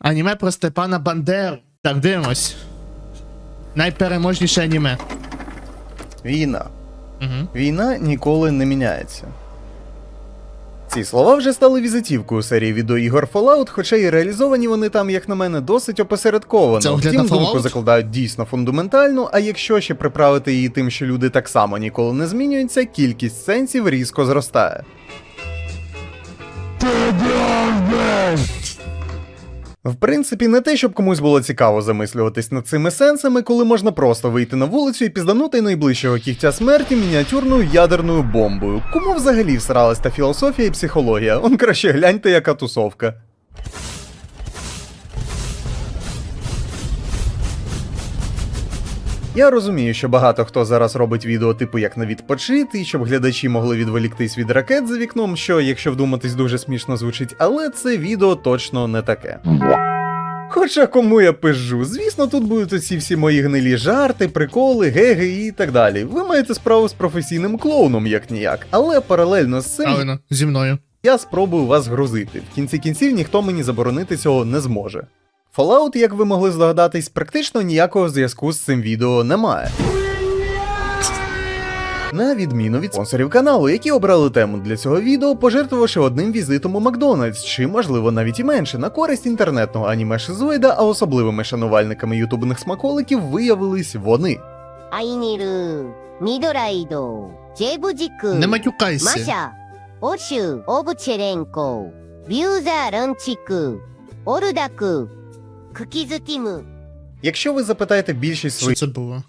Аніме про Степана Бандеру. Так, дивимось. Найпереможніше аніме. Війна. Угу. Війна ніколи не міняється. Ці слова вже стали візитівкою серії відеоігор Fallout, хоча і реалізовані вони там, як на мене, досить опосередковано. Це Втім, думку закладають дійсно фундаментальну, а якщо ще приправити її тим, що люди так само ніколи не змінюються, кількість сенсів різко зростає. В принципі, не те, щоб комусь було цікаво замислюватись над цими сенсами, коли можна просто вийти на вулицю і пізданути найближчого кігтя смерті мініатюрною ядерною бомбою. Кому взагалі всралась та філософія і психологія? Он краще гляньте, яка тусовка. Я розумію, що багато хто зараз робить відео типу як на відпочити, щоб глядачі могли відволіктись від ракет за вікном, що, якщо вдуматись, дуже смішно звучить, але це відео точно не таке. Хоча кому я пижу, звісно, тут будуть оці всі мої гнилі жарти, приколи, геги і так далі. Ви маєте справу з професійним клоуном, як ніяк, але паралельно з цим Правильно, зі мною. я спробую вас грузити. В кінці кінців ніхто мені заборонити цього не зможе. Fallout, як ви могли здогадатись, практично ніякого зв'язку з цим відео немає. На відміну від спонсорів каналу, які обрали тему для цього відео, пожертвувавши одним візитом у Макдональдс, чи, можливо, навіть і менше, на користь інтернетного аніме Шизоїда, а особливими шанувальниками ютубних смаколиків виявились вони. Айніру, Мідорайдо, Джебудіку, Не. Маша, Ошу, Обучеренко, Б'юза Рончику, Орудаку, ブチェレンコ、ビューザーランチク、オルダク、クキズティム、 Якщо ви запитаєте більшість Що своїх це було?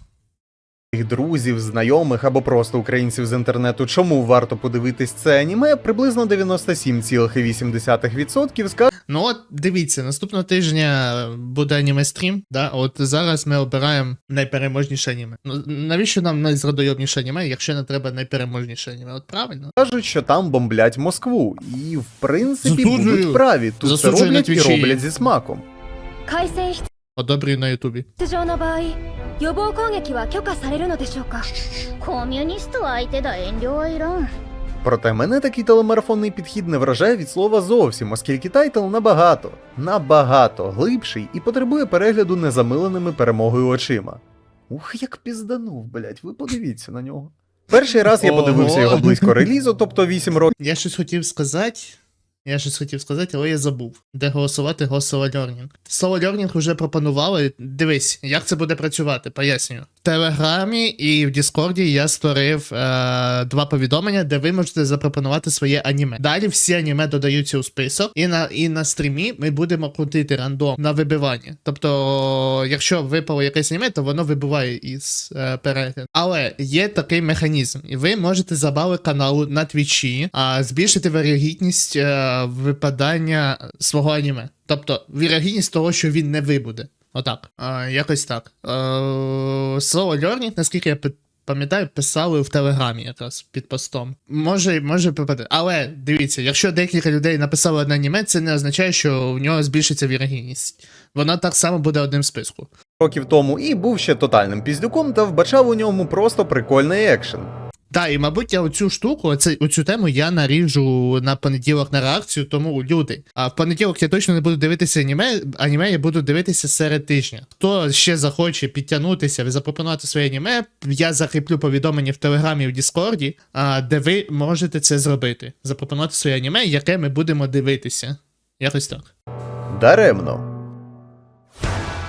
друзів, знайомих або просто українців з інтернету, чому варто подивитись це аніме, приблизно 97,8% скажуть, Ну от дивіться, наступного тижня буде аніме стрім. Да? От зараз ми обираємо найпереможніше аніме. Ну навіщо нам найзрадойобніше аніме, якщо не треба найпереможніше аніме? От правильно? кажуть, що там бомблять Москву. І в принципі Засуджую. будуть праві. Тут це Засуджую на роблять і Твічі. роблять зі смаком. 改正必 Одобрюю на Ютубі. 上の場合予防攻撃は許可されるのでしょうかコミュニスト相手だ遠慮はいらん Проте мене такий телемарафонний підхід не вражає від слова зовсім, оскільки тайтл набагато, набагато глибший і потребує перегляду незамиленими перемогою очима. Ух, як пізданув, блять, ви подивіться на нього. Перший раз я Ого. подивився його близько релізу, тобто 8 років. Я щось хотів сказати. я щось хотів сказати, але я забув. Де голосувати голосова Learning. Слово Learning вже пропонували. Дивись, як це буде працювати, пояснюю. Телеграмі і в Діскорді я створив е, два повідомлення, де ви можете запропонувати своє аніме. Далі всі аніме додаються у список, і на, і на стрімі ми будемо крутити рандом на вибивання. Тобто, якщо випало якесь аніме, то воно вибиває із е, перегляду. Але є такий механізм, і ви можете за бали каналу на твічі а, збільшити вірогідність е, випадання свого аніме. Тобто вірогідність того, що він не вибуде. Отак. А, якось так. Е, слово learning, наскільки я пам'ятаю, писали в Телеграмі якраз під постом. Може, може попаде. Але дивіться, якщо декілька людей написали одне аніме, це не означає, що у нього збільшиться вірогідність. Воно так само буде одним в списку. років тому і був ще тотальним піздюком та вбачав у ньому просто прикольний екшен. Так, і мабуть, я оцю штуку, оце, оцю тему я наріжу на понеділок на реакцію, тому люди. А в понеділок я точно не буду дивитися аніме, аніме я буду дивитися серед тижня. Хто ще захоче підтягнутися, і запропонувати своє аніме, я закріплю повідомлення в Телеграмі і в Діскорді, де ви можете це зробити. Запропонувати своє аніме, яке ми будемо дивитися. Якось так. Даремно.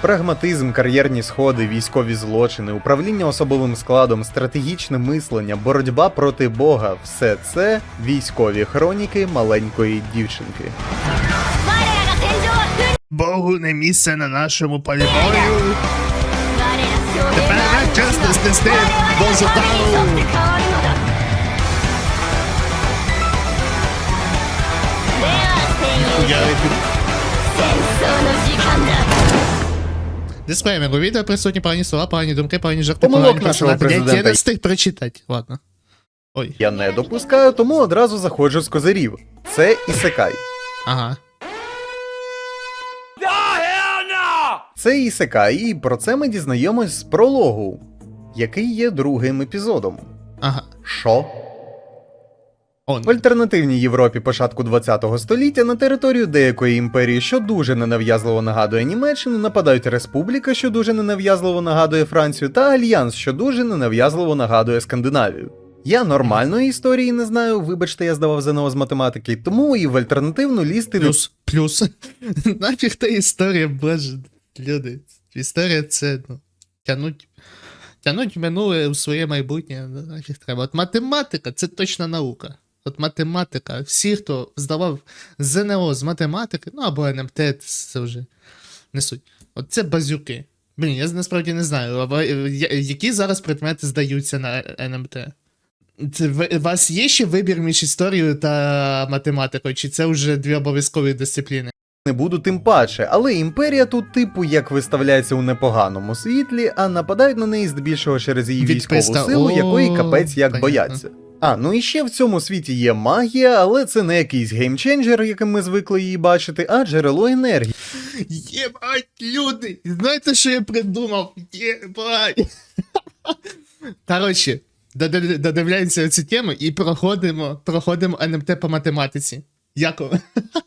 Прагматизм, кар'єрні сходи, військові злочини, управління особовим складом, стратегічне мислення, боротьба проти Бога все це військові хроніки маленької дівчинки. Богу не місце на нашому полі бою. Тепер час не снести до заталу. Я Дисклеймер, у відео присутні погані слова, погані думки, погані жарти, Помилок погані нашого персонажі. Я- Я не встиг прочитати. Ладно. Ой, Я не допускаю, тому одразу заходжу з козирів. Це ісекай. ага. Це ісекай, і про це ми дізнаємось з прологу, який є другим епізодом. Ага. Що? В альтернативній Європі початку 20-го століття на територію деякої імперії, що дуже ненав'язливо нагадує Німеччину, нападають Республіка, що дуже ненав'язливо нагадує Францію, та Альянс, що дуже ненав'язливо нагадує Скандинавію. Я нормальної історії не знаю, вибачте, я здавав ЗНО з математики, тому і в альтернативну лізти Плюс, плюс. Нафіг та історія, боже, люди. Історія це, ну, тянуть, тянуть минуле у своє майбутнє. ну, Нафіг треба. От математика це точна наука. От математика, всі, хто здавав ЗНО з математики, ну або НМТ, це вже не суть. От це базюки. Блін, я насправді не знаю, а ви- я- які зараз предмети здаються на НМТ. Це, у вас є ще вибір між історією та математикою, чи це вже дві обов'язкові дисципліни? не буду тим паче, але імперія тут, типу, як виставляється у непоганому світлі, а нападають на неї здебільшого через її військову силу, якої капець як бояться. А, ну і ще в цьому світі є магія, але це не якийсь геймченджер, яким ми звикли її бачити, а джерело енергії. Єбать, люди! Знаєте, що я придумав? Єбать! Коротше, додивляємося цю тему і проходимо, проходимо НМТ по математиці. Яков.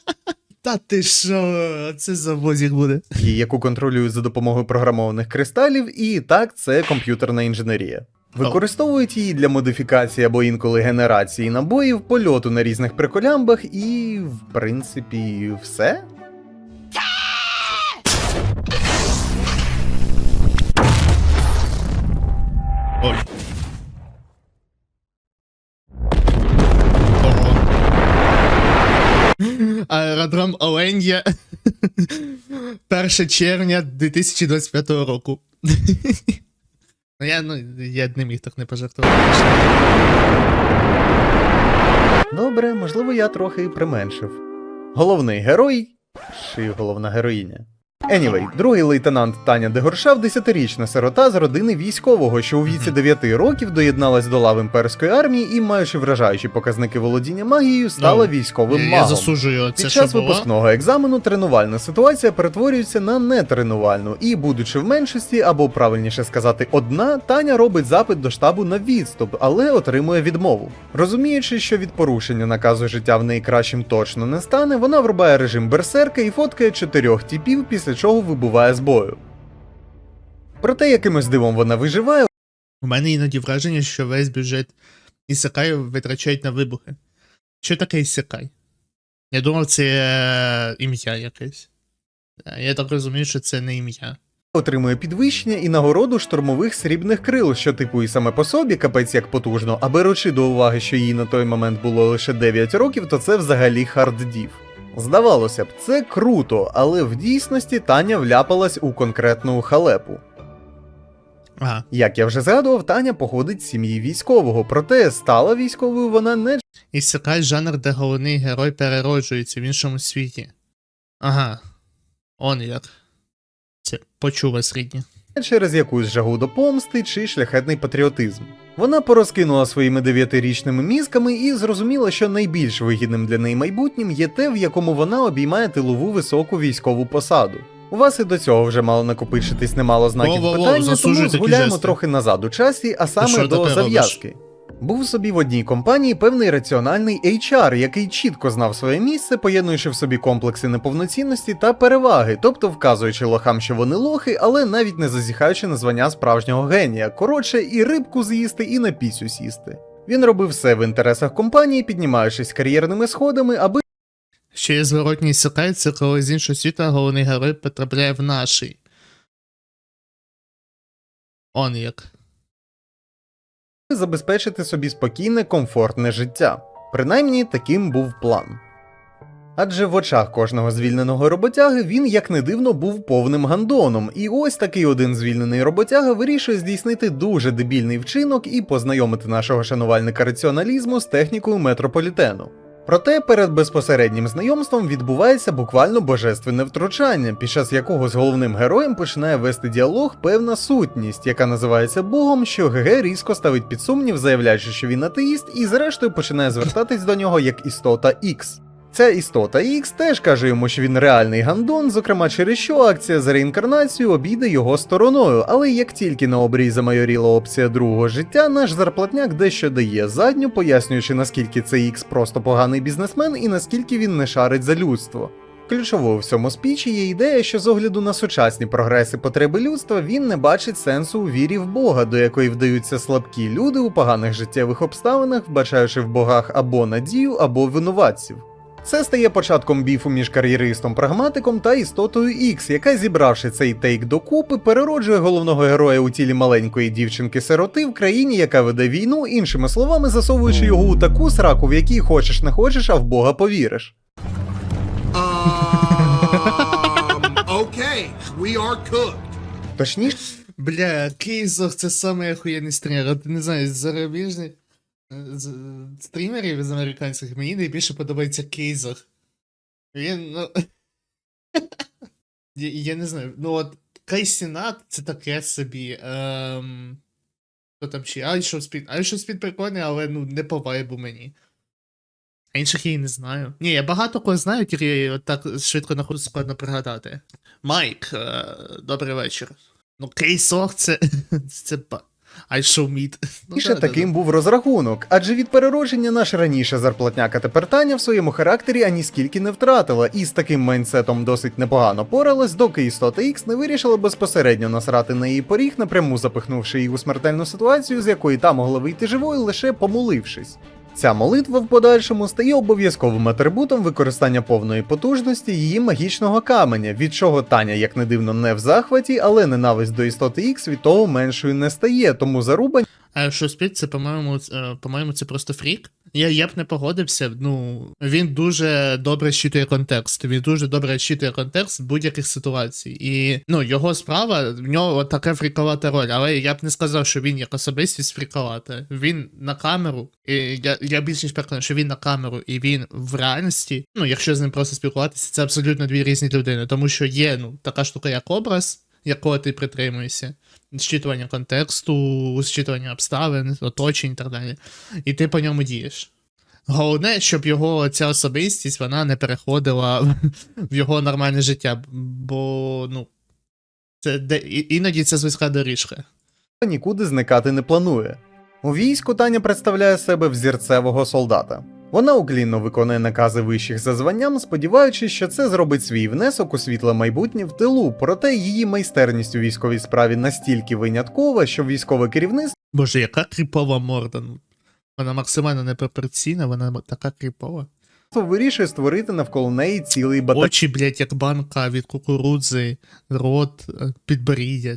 Та ти що, це завозік буде. яку контролюють за допомогою програмованих кристалів, і так це комп'ютерна інженерія. Використовують її для модифікації або інколи генерації набоїв, польоту на різних приколямбах і, в принципі, все. Ой. Аеродром Оленя. 1 червня 2025 року. Ну я, ну, я не міг так не пожартувати. Добре, можливо, я трохи і применшив. Головний герой чи головна героїня. Anyway, другий лейтенант Таня Дегоршав, десятирічна сирота з родини військового, що у віці 9 років доєдналась до лав імперської армії і, маючи вражаючі показники володіння магією, стала Ну, військовим Я магом. засуджую це, Під час випускного екзамену тренувальна ситуація перетворюється на нетренувальну, і, будучи в меншості, або правильніше сказати, одна, Таня робить запит до штабу на відступ, але отримує відмову. Розуміючи, що від порушення наказу життя в неї кращим точно не стане, вона врубає режим берсерка і фоткає чотирьох тіпів, після чого вибуває з бою. Проте якимось дивом вона виживає, У мене іноді враження, що весь бюджет Ісакай витрачають на вибухи. Що таке Ісакай? Я думав, це е, ім'я якесь. Е, Я так розумію, що це не ім'я. Отримує підвищення і нагороду штурмових срібних крил, що типу і саме по собі капець як потужно, а беручи до уваги, що їй на той момент було лише 9 років, то це взагалі харддів. Здавалося б, це круто, але в дійсності Таня вляпалась у конкретну халепу. Ага. Як я вже згадував, Таня походить з сім'ї військового, проте стала військовою вона не Ісакай жанр, де головний герой перероджується в іншому світі. Ага. Он як. Це почув вас рідні. через якусь жагу до помсти чи шляхетний патріотизм. Вона порозкинула своїми дев'ятирічними мізками і зрозуміла, що найбільш вигідним для неї майбутнім є те, в якому вона обіймає тилову високу військову посаду. У вас і до цього вже мало накопичитись немало знаків Во-во-во, питання, тому такі згуляємо трохи назад у часі, а саме до зав'язки. Був собі в одній компанії певний раціональний HR, який чітко знав своє місце, поєднуючи в собі комплекси неповноцінності та переваги, тобто вказуючи лохам, що вони лохи, але навіть не зазіхаючи на звання справжнього генія. Коротше, і рибку з'їсти, і на піцю сісти. Він робив все в інтересах компанії, піднімаючись кар'єрними сходами, аби Ще є зворотній Ісакай, коли з іншого світу головний герой потрапляє в наший. Он як. Забезпечити собі спокійне, комфортне життя. Принаймні, таким був план. Адже в очах кожного звільненого роботяги він, як не дивно, був повним гандоном, і ось такий один звільнений роботяга вирішує здійснити дуже дебільний вчинок і познайомити нашого шанувальника раціоналізму з технікою метрополітену. Проте перед безпосереднім знайомством відбувається буквально божественне втручання, під час якого з головним героєм починає вести діалог певна сутність, яка називається Богом, що ГГ різко ставить під сумнів, заявляючи, що він атеїст, і зрештою починає звертатись до нього як істота X. Ця істота X теж каже йому, що він реальний гандон, зокрема через що акція з реінкарнацією обійде його стороною. Але як тільки на обрій замайоріла опція другого життя, наш зарплатняк дещо дає задню, пояснюючи наскільки цей X просто поганий бізнесмен і наскільки він не шарить за людство. Ключовою в цьому спічі є ідея, що з огляду на сучасні прогреси потреби людства він не бачить сенсу у вірі в Бога, до якої вдаються слабкі люди у поганих життєвих обставинах, вбачаючи в богах або надію, або винуватців. Це стає початком біфу між кар'єристом-прагматиком та істотою X, яка, зібравши цей тейк докупи, перероджує головного героя у тілі маленької дівчинки-сироти в країні, яка веде війну, іншими словами, засовуючи його у таку сраку, в якій хочеш не хочеш, а в Бога повіриш. Okay, we are cooked. Точніше, Бля, Кейзор це самий охуєнний стрімер. От не знаю, з зарубіжних е, з- стрімерів з американських мені найбільше подобається Кейзор. Він, ну. я, я не знаю. Ну от Кайсінат це таке собі. Ем... Хто там ще? Айшов Спід. Айшов Спід прикольний, але ну не по вайбу мені. А інших я і не знаю. Ні, я багато кого знаю, тільки от так швидко на ходу складно пригадати. Майк, е, добрий вечір. Ну, кейсох це. це ба. I show meat. Ну, да, да, таким да. був розрахунок, адже від переродження наш раніше зарплатняка тепер Таня в своєму характері аніскільки не втратила, і з таким майнсетом досить непогано поралась, доки істота X не вирішила безпосередньо насрати на її поріг, напряму запихнувши її у смертельну ситуацію, з якої та могла вийти живою, лише помолившись. Ця молитва в подальшому стає обов'язковим атрибутом використання повної потужності її магічного каменя, від чого Таня, як не дивно, не в захваті, але ненависть до істоти X від того меншою не стає, тому заруба А що спід, це, по-моєму, е, по-моєму, це просто фрік. Я, я б не погодився. Ну, він дуже добре щитує контекст. Він дуже добре щитує контекст будь-яких ситуацій. І ну, його справа, в нього така фріковата роль. Але я б не сказав, що він як особистість фріковата. Він на камеру, і я, я більш ніж переконаний, що він на камеру, і він в реальності, ну, якщо з ним просто спілкуватися, це абсолютно дві різні людини. Тому що є ну, така штука, як образ, якого ти притримуєшся зчитування контексту, зчитування обставин, оточень і так далі. І ти по ньому дієш. Головне, щоб його ця особистість вона не переходила в- його нормальне життя. Бо, ну, це де, іноді це зв'язка доріжка. нікуди зникати не планує. У війську Таня представляє себе взірцевого солдата. Вона уклінно виконує накази вищих за званням, сподіваючись, що це зробить свій внесок у світле майбутнє в тилу, проте її майстерність у військовій справі настільки виняткова, що військове керівництво Боже, яка кріпова морда. Вона максимально непропорційна, вона така кріпова. вирішує створити навколо неї цілий батальйон. Очі, блядь, як банка від кукурудзи, рот, е, підборіддя.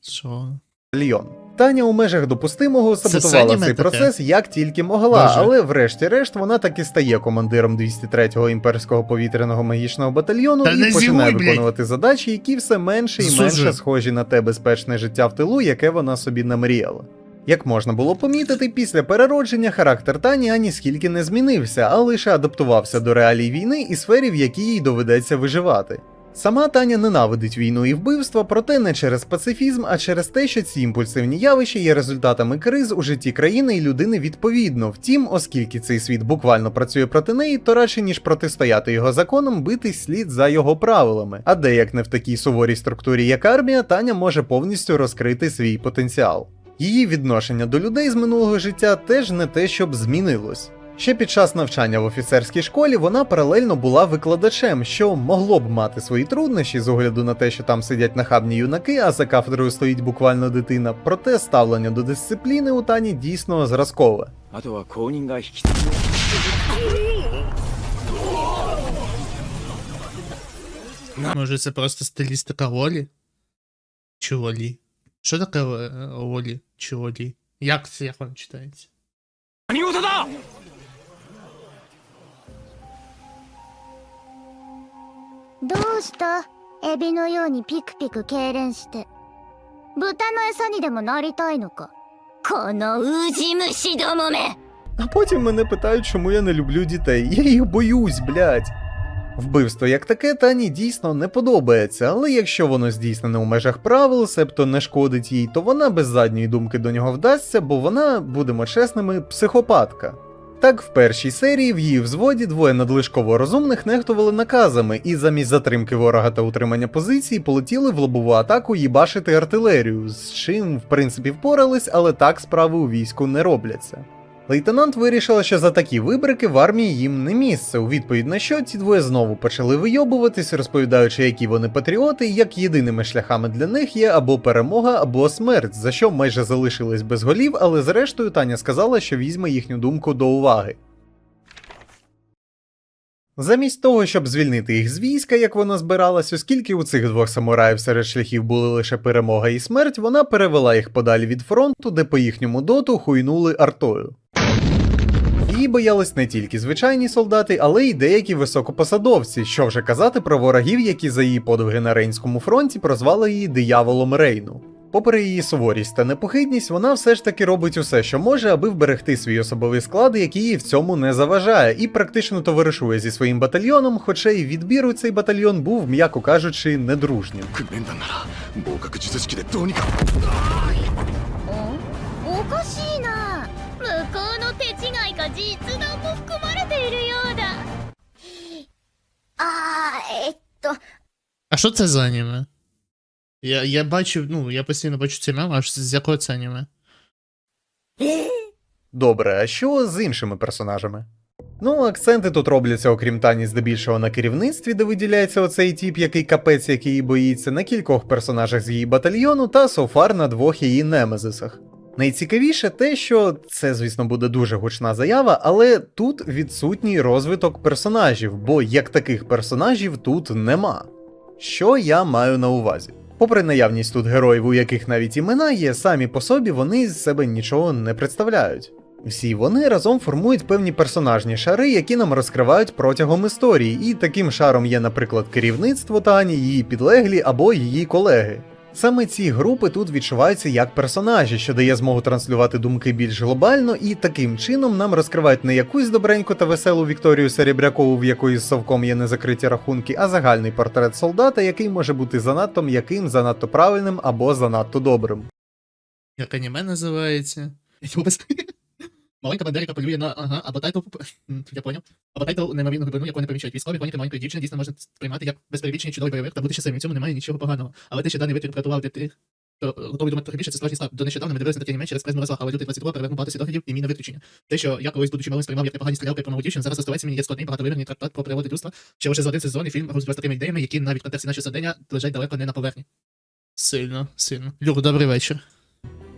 Що? батальйон. Таня у межах допустимого саботувала цей таке? процес як тільки могла, Боже. але врешті-решт вона таки стає командиром 203-го імперського повітряного магічного батальйону Та і починає блядь. виконувати задачі, які все менше і Засуджую. менше схожі на те безпечне життя в тилу, яке вона собі намріяла. Як можна було помітити, після переродження характер Тані ані скільки не змінився, а лише адаптувався до реалій війни і сфері, в якій їй доведеться виживати. Сама Таня ненавидить війну і вбивства, проте не через пацифізм, а через те, що ці імпульсивні явища є результатами криз у житті країни і людини відповідно. Втім, оскільки цей світ буквально працює проти неї, то радше ніж протистояти його законам, битись слід за його правилами. А де як не в такій суворій структурі, як армія, Таня може повністю розкрити свій потенціал. Її відношення до людей з минулого життя теж не те, щоб змінилось. Ще під час навчання в офіцерській школі вона паралельно була викладачем, що могло б мати свої труднощі з огляду на те, що там сидять нахабні юнаки, а за кафедрою стоїть буквально дитина. Проте ставлення до дисципліни у Тані дійсно зразкове. あとは後任が引き継ぐ Може, це просто стилістика Олі? Чи Олі? Що таке е, Олі? Чи Олі? Як це, як вам читається? 何事だ どうしたエビのようにピクピク痙攣して豚の餌にでもなりたいのかこのウジ虫どもめ А потім мене питають, чому я не люблю дітей. Я їх боюсь, блядь. Вбивство як таке Тані дійсно не подобається, але якщо воно здійснене у межах правил, себто не шкодить їй, то вона без задньої думки до нього вдасться, бо вона, будемо чесними, психопатка. Так, в першій серії в її взводі двоє надлишково розумних нехтували наказами і замість затримки ворога та утримання позиції полетіли в лобову атаку їбашити артилерію, з чим в принципі впорались, але так справи у війську не робляться. Лейтенант вирішила, що за такі вибрики в армії їм не місце. У відповідь на що ці двоє знову почали вийобуватись, розповідаючи, які вони патріоти, і як єдиними шляхами для них є або перемога, або смерть, за що майже залишились без голів, але зрештою Таня сказала, що візьме їхню думку до уваги. Замість того, щоб звільнити їх з війська, як вона збиралась, оскільки у цих двох самураїв серед шляхів були лише перемога і смерть, вона перевела їх подалі від фронту, де по їхньому доту хуйнули артою. Її боялись не тільки звичайні солдати, але й деякі високопосадовці, що вже казати про ворогів, які за її подвиги на Рейнському фронті прозвали її дияволом Рейну. Попри її суворість та непохитність, вона все ж таки робить усе, що може, аби вберегти свій особовий склад, який їй в цьому не заважає, і практично товаришує зі своїм батальйоном, хоча й відбір у цей батальйон був, м'яко кажучи, недружнім. 訓練団なら合格術式でどうにかおかしいな向こうの手違いか実弾も含まれているようだあーえっと А що це за аніме? Я, я бачив, ну, я постійно бачу ці меми, аж з якого це аніме? Добре, а що з іншими персонажами? Ну, акценти тут робляться, окрім Тані, здебільшого на керівництві, де виділяється оцей тіп, який капець, який її боїться, на кількох персонажах з її батальйону та софар на двох її немезисах. Найцікавіше те, що це, звісно, буде дуже гучна заява, але тут відсутній розвиток персонажів, бо як таких персонажів тут нема. Що я маю на увазі? Попри наявність тут героїв, у яких навіть імена є, самі по собі вони з себе нічого не представляють. Всі вони разом формують певні персонажні шари, які нам розкривають протягом історії, і таким шаром є, наприклад, керівництво Тані, її підлеглі або її колеги. Саме ці групи тут відчуваються як персонажі, що дає змогу транслювати думки більш глобально, і таким чином нам розкривають не якусь добреньку та веселу Вікторію Серебрякову, в якої з совком є незакриті рахунки, а загальний портрет солдата, який може бути занадто м'яким, занадто правильним або занадто добрим. Як аніме називається? Маленька бандерика полює на ага, або тайтл, я поняв. Або тайтл неймовірну глибину, яку не помічають військові, коніки маленької дівчини дійсно можна сприймати як безперебічний чудовий бойовик та бути щасливим. В цьому немає нічого поганого. Але те, що даний витвір врятував для тих, хто готовий думати трохи більше, це справжній слав. До нещодавно ми дивилися на такі аніме через призму розваг, але лютий 22 перевернув багато світоглядів і мій на виключення. Те, що я колись будучи малим сприймав як непогані стрілялки про нову дівчину, зараз оставається мені як складний багатовимірний трактат про природу людства, що лише за один сезон і фільм з такими ідеями, які навіть в контексті нашого садення лежать далеко не на поверхні. Сильно, сильно. Люк, добрий вечір.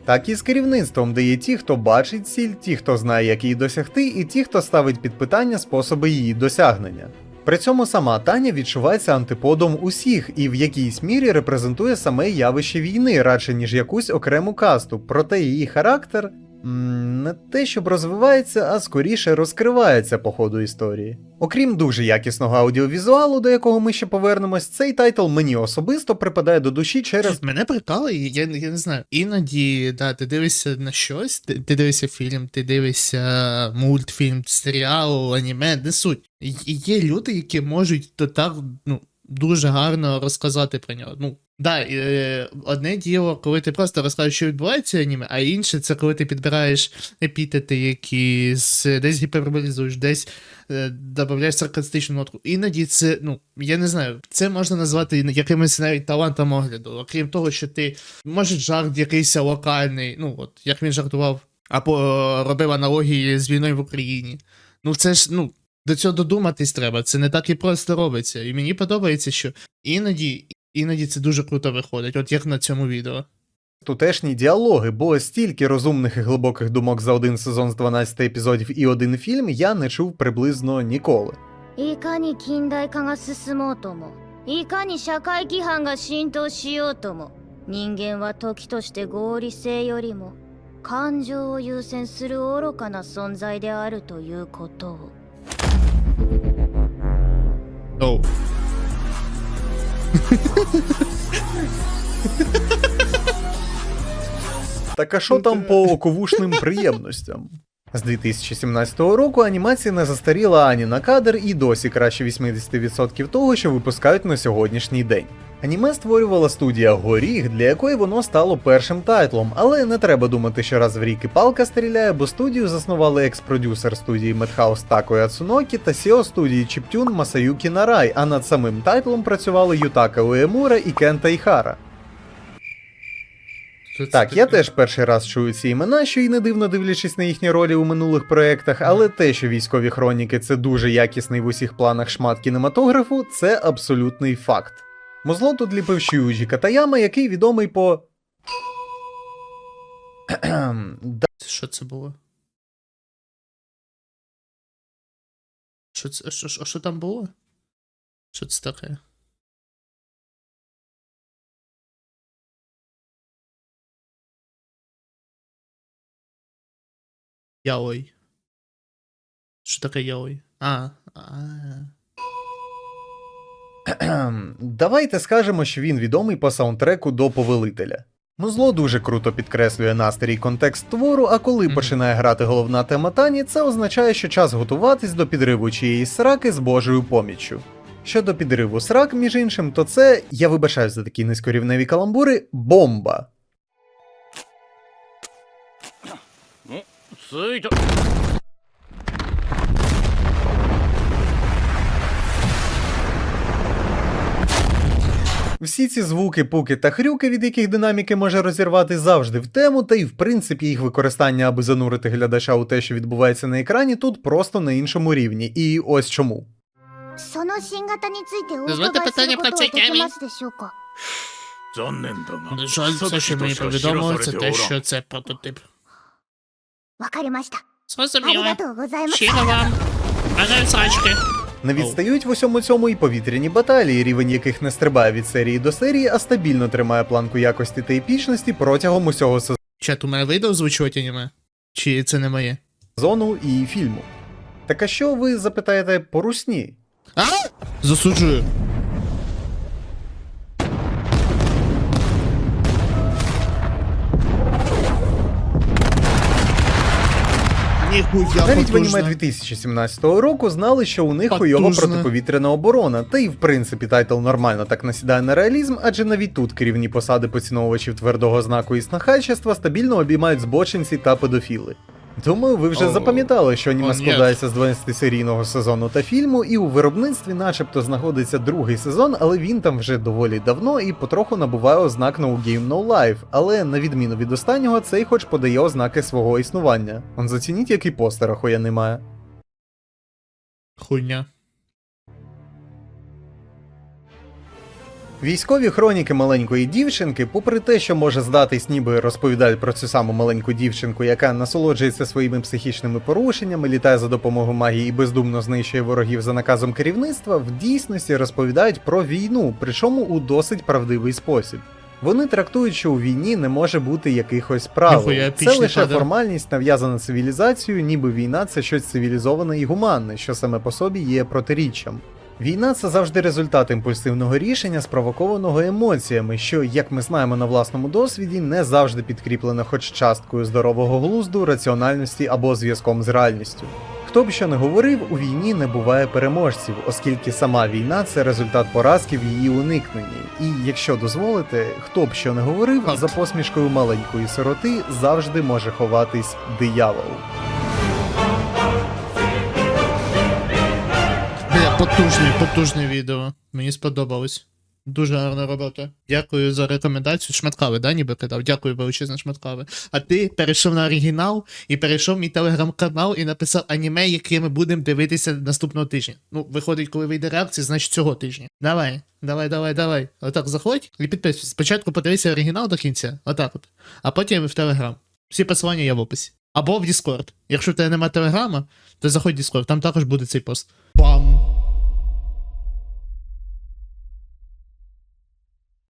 Так і з керівництвом, де є ті, хто бачить ціль, ті, хто знає, як її досягти, і ті, хто ставить під питання способи її досягнення. При цьому сама Таня відчувається антиподом усіх і в якійсь мірі репрезентує саме явище війни, радше ніж якусь окрему касту, проте її характер не те, щоб розвивається, а скоріше розкривається по ходу історії. Окрім дуже якісного аудіовізуалу, до якого ми ще повернемось, цей тайтл мені особисто припадає до душі через Мене прикали, я, я не знаю. Іноді, да, ти дивишся на щось, ти, ти дивишся фільм, ти дивишся мультфільм, серіал, аніме, не суть. Є люди, які можуть то так, ну, дуже гарно розказати про нього. Ну, да, е, одне діло, коли ти просто розкажеш, що відбувається аніме, а інше це коли ти підбираєш епітети якісь, десь гіперболізуєш, десь е, додаєш саркастичну нотку. Іноді це, ну, я не знаю, це можна назвати якимось навіть талантом огляду. Окрім того, що ти може жарт якийсь локальний, ну от як він жартував, або робив аналогії з війною в Україні. Ну це ж, ну До цього додуматись треба, це не так і просто робиться. І мені подобається, що іноді, іноді це дуже круто виходить, от як на цьому відео. тутешні діалоги, бо стільки розумних і глибоких думок за один сезон з 12 епізодів і один фільм я не чув приблизно ніколи.いかに近代化が進もうともいかに社会規範が浸透しようとも人間は時として合理性よりも感情を優先する愚かな存在であるということを Оу. Так а що там по оковушним приємностям? З 2017 року анімація не застаріла ані на кадр і досі краще 80% того, що випускають на сьогоднішній день. Аніме створювала студія Горіх, для якої воно стало першим тайтлом, але не треба думати, що раз в рік і палка стріляє, бо студію заснували екс-продюсер студії Madhouse Тако Яцунокі та SEO студії Чіптюн Масаюкі Нарай, а над самим тайтлом працювали Ютака Уемура і Кента Іхара. Так, я теж перший раз чую ці імена, що й не дивно дивлячись на їхні ролі у минулих проєктах, але те, що військові хроніки це дуже якісний в усіх планах шмат кінематографу, це абсолютний факт. Музло тут ліпив Шіюджі Катаяма, який відомий по. Що це було? Що це? Що, що, що там було? Що це таке? Яой. Що таке яой? А, а. Давайте скажемо, що він відомий по саундтреку до повелителя. Музло дуже круто підкреслює настрій і контекст твору, а коли Мгм. починає грати головна тема Тані, це означає, що час готуватись до підриву чиєїсь сраки з Божою поміччю. Щодо підриву срак, між іншим, то це, я вибачаюсь за такі низькорівневі каламбури, бомба. Всі ці звуки, пуки та хрюки, від яких динаміки може розірвати завжди в тему, та й в принципі їх використання, аби занурити глядача у те, що відбувається на екрані, тут просто на іншому рівні. І ось чому. Дозвольте питання про цей камінь. На жаль, все, що мені повідомо, це те, що це прототип. Зрозуміло. Щиро вам. Бажаю ну, срачки. Не відстають в усьому цьому і повітряні баталії, рівень яких не стрибає від серії до серії, а стабільно тримає планку якості та епічності протягом усього сезону. Чат, у мене вийде озвучувати аніме? Чи це не моє? Зону і фільму. Так а що ви запитаєте по русні? А? Засуджую. Навіть в аніме 2017 року знали, що у них хуйова протиповітряна оборона, та й в принципі тайтл нормально так насідає на реалізм, адже навіть тут керівні посади поціновувачів твердого знаку і снахайчества стабільно обіймають збочинці та педофіли. Думаю, ви вже О, запам'ятали, що аніме складається з 12-серійного сезону та фільму, і у виробництві, начебто, знаходиться другий сезон, але він там вже доволі давно і потроху набуває ознак No Game No Life. Але на відміну від останнього, цей хоч подає ознаки свого існування. Он зацініть, який постер ахуя немає. Хуйня. Військові хроніки маленької дівчинки, попри те, що може здатись, ніби розповідають про цю саму маленьку дівчинку, яка насолоджується своїми психічними порушеннями, літає за допомогою магії і бездумно знищує ворогів за наказом керівництва, в дійсності розповідають про війну, причому у досить правдивий спосіб. Вони трактують, що у війні не може бути якихось правил. Це лише формальність, нав'язана цивілізацією, ніби війна це щось цивілізоване і гуманне, що саме по собі є протиріччям. Війна це завжди результат імпульсивного рішення, спровокованого емоціями, що, як ми знаємо на власному досвіді, не завжди підкріплено хоч часткою здорового глузду, раціональності або зв'язком з реальністю. Хто б що не говорив, у війні не буває переможців, оскільки сама війна це результат поразки в її уникненні. І якщо дозволите, хто б що не говорив, за посмішкою маленької сироти завжди може ховатись диявол. Потужне, потужне відео. Мені сподобалось. Дуже гарна робота. Дякую за рекомендацію. Шматкаве, да, ніби кидав? Дякую величезне шматкаве. А ти перейшов на оригінал і перейшов мій телеграм-канал і написав аніме, яке ми будемо дивитися наступного тижня. Ну, виходить, коли вийде реакція, значить цього тижня. Давай, давай, давай, давай. Отак заходь і підписуйся. Спочатку подивися оригінал до кінця, отак от. А потім в телеграм. Всі посилання є в описі. Або в Discord. Якщо в тебе немає телеграма, то заходь в Discord, там також буде цей пост. Бам!